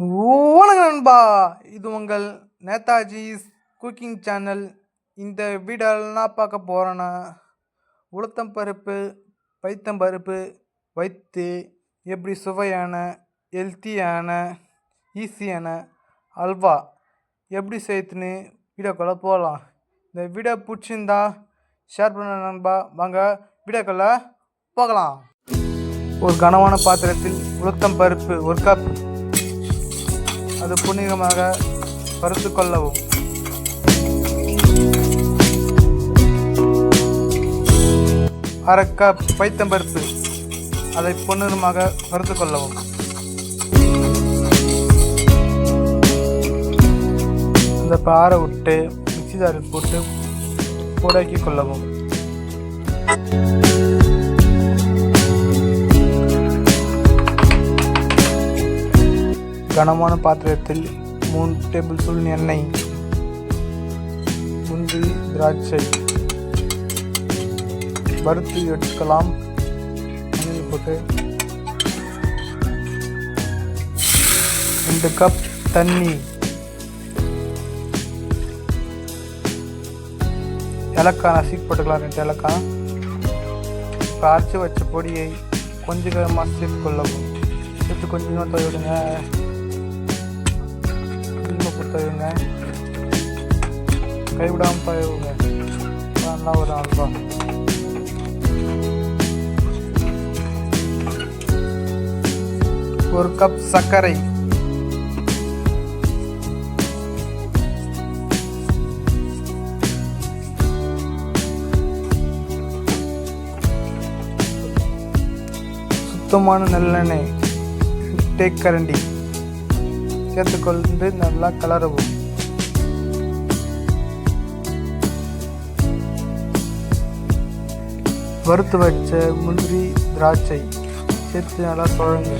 வணக்கம் நண்பா. இது உங்கள் நேதாஜிஸ் குக்கிங் சேனல். இந்த வீடியோவில் பார்க்க போகிறேன்னா உளுத்தம் பருப்பு பைத்தம் பருப்பு வைத்து எப்படி சுவையான ஹெல்த்தியான ஈஸியான அல்வா எப்படி செய்யுதுன்னு வீடியோக்குள்ளே போகலாம் இந்த வீடியோ பிடிச்சிருந்தா ஷேர் பண்ண நண்பா. வாங்க வீடியோக்குள்ளே போகலாம். ஒரு கனமான பாத்திரத்தில் உளுத்தம் பருப்பு ஒரு கப் அது புனிதமாக வறுத்து கொள்ளவும். அரை கப் பைத்தம்பருப்பு அதை பொன்னிறமாக வறுத்து கொள்ளவும். இந்த பாறை விட்டு மிக்சி ஜாரில் போட்டு புடக்கி கொள்ளவும். கனமான பாத்திரத்தில் மூணு டேபிள் ஸ்பூன் எண்ணெய் முந்திரி திராட்சை வறுத்து எடுக்கலாம் எண்ணெயில் போட்டு ரெண்டு கப் தண்ணி ஏலக்காய் நசுக்கி போட்டுக்கலாம் ரெண்டு ஏலக்காய். இப்போ அரைச்சி வச்ச பொடியை கொஞ்சம் கொஞ்சமாக சேர்த்து கொள்ளவும் சேர்த்து கொஞ்சமாக விடுங்க. திரும்ப கொடுத்தவங்க கைவிடாமல் தவிவுங்க நல்லா ஒரு அல்வா ஒரு கப் சர்க்கரை சுத்தமான நல்லெண்ணெய் தேக்கரண்டி சேர்த்துக்கொண்டு நல்லா கலரவும். வறுத்து வச்ச முந்திரி திராட்சை சேர்த்து நல்லா சுழங்க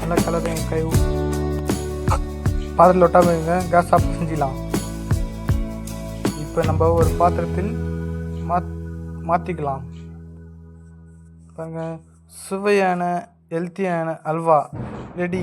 நல்லா கலருங்க கை பாத்திரத்தில் ஒட்டாமல் கேஸ் ஆஃப் செஞ்சிடலாம். இப்போ நம்ம ஒரு பாத்திரத்தில் மாத் மாற்றிக்கலாம் பாருங்கள் சுவையான ஹெல்த்தியான அல்வா ready